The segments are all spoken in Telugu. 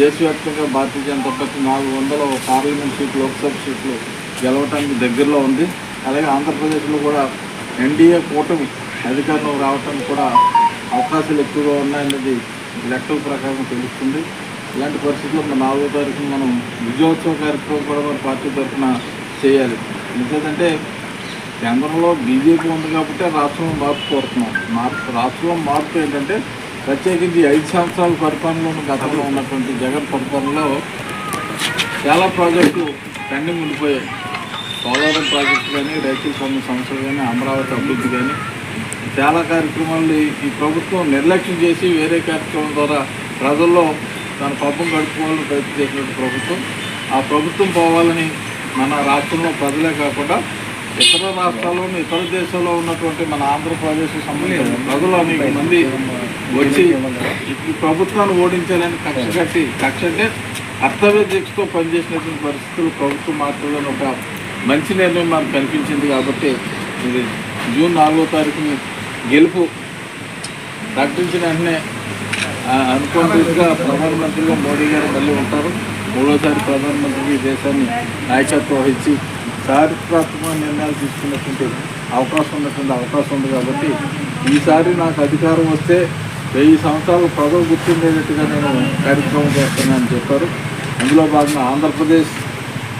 దేశవ్యాప్తంగా భారతీయ జనతా పార్టీ నాలుగు వందల పార్లమెంట్ సీట్లు లోక్సభ సీట్లు గెలవటానికి దగ్గరలో ఉంది. అలాగే ఆంధ్రప్రదేశ్లో కూడా ఎన్డీఏ కూటమి అధికారంలో రావటానికి కూడా అవకాశాలు ఎక్కువగా ఉన్నాయన్నది లెక్కల ప్రకారం తెలుస్తుంది. ఇలాంటి పరిస్థితుల్లో మన నాలుగో తారీఖున మనం విజయోత్సవ కార్యక్రమం కూడా మన పార్టీ తరఫున చేయాలి. ఎందుకంటే కేంద్రంలో బీజేపీ ఉంది కాబట్టి రాష్ట్రంలో మార్పు కోరుతున్నాం. మార్పు రాష్ట్రంలో మార్పు ఏంటంటే ప్రత్యేకించి ఐదు సంవత్సరాల పరిపాలనలో ఉన్న గతంలో ఉన్నటువంటి జగన్ పరిపాలనలో చాలా ప్రాజెక్టులు పెండింగ్ ఉండిపోయాయి. పోలవరం ప్రాజెక్టు కానీ రైతుల సమ్మె సమస్యలు కానీ అమరావతి అభివృద్ధి కానీ చాలా కార్యక్రమాలు ఈ- ప్రభుత్వం నిర్లక్ష్యం చేసి వేరే కార్యక్రమం ద్వారా ప్రజల్లో తన పబ్బం గడుపుకోవాలని ప్రయత్నం చేసినటువంటి ప్రభుత్వం. ఆ ప్రభుత్వం పోవాలని మన రాష్ట్రంలో ప్రజలే కాకుండా ఇతర రాష్ట్రాల్లోనూ ఇతర దేశాల్లో ఉన్నటువంటి మన ఆంధ్రప్రదేశ్ సంబంధించిన ప్రజలు అనేక మంది వచ్చి ఈ ప్రభుత్వాన్ని ఓడించాలని కక్ష కట్టి కక్ష అంటే కర్తవ్య దీక్షతో పనిచేసినటువంటి పరిస్థితులు ప్రభుత్వం మాత్రమే ఒక మంచి నిర్ణయం మనకు కనిపించింది కాబట్టి ఇది జూన్ నాలుగో తారీఖుని గెలుపు. ప్రకటించిన వెంటనే అనుకోగా ప్రధానమంత్రిగా మోడీ గారు మళ్ళీ ఉంటారు. మూడోసారి ప్రధానమంత్రికి ఈ దేశాన్ని నాయకత్వం వహించి చారిత్రాత్మక నిర్ణయాలు తీసుకున్నటువంటి అవకాశం ఉన్నటువంటి అవకాశం ఉంది కాబట్టి ఈసారి నాకు అధికారం వస్తే వెయ్యి సంవత్సరాలు ప్రజలు గుర్తుండేటట్టుగా నేను కార్యక్రమం చేస్తున్నానని చెప్పారు. అందులో భాగంగా ఆంధ్రప్రదేశ్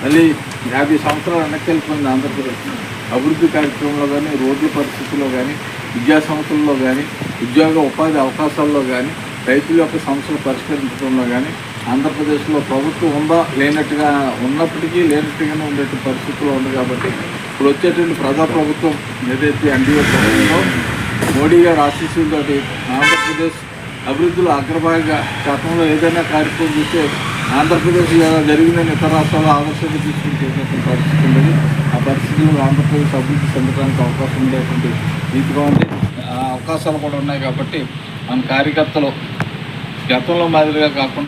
మళ్ళీ యాభై సంవత్సరాలు వెనక్కి వెళ్ళిపోయింది ఆంధ్రప్రదేశ్. అభివృద్ధి కార్యక్రమంలో కానీ రోడ్ల పరిస్థితుల్లో కానీ విద్యా సంస్థల్లో కానీ ఉద్యోగ ఉపాధి అవకాశాల్లో కానీ రైతుల యొక్క సమస్యలు పరిష్కరించడంలో కానీ ఆంధ్రప్రదేశ్లో ప్రభుత్వం ఉందా లేనట్టుగా ఉన్నప్పటికీ లేనట్టుగానే ఉండేటువంటి పరిస్థితుల్లో ఉంది కాబట్టి ఇప్పుడు వచ్చేటువంటి ప్రజాప్రభుత్వం ఏదైతే ఎన్డీఏ ప్రభుత్వం మోడీ గారు ఆశీస్సులతో ఆంధ్రప్రదేశ్ అభివృద్ధిలో అగ్రభాగంగా గతంలో ఏదైనా కార్యక్రమం చూస్తే ఆంధ్రప్రదేశ్ ఇలా జరిగిందని ఇతర రాష్ట్రాల్లో ఆదర్శంగా తీసుకుని పరిస్థితి ఉండేది. ఆ పరిస్థితుల్లో ఆంధ్రప్రదేశ్ అభివృద్ధి చెందడానికి అవకాశం ఉండేటువంటి రీతిగా ఉంది. ఆ అవకాశాలు కూడా ఉన్నాయి కాబట్టి మన కార్యకర్తలు గతంలో మాదిరిగా కాకుండా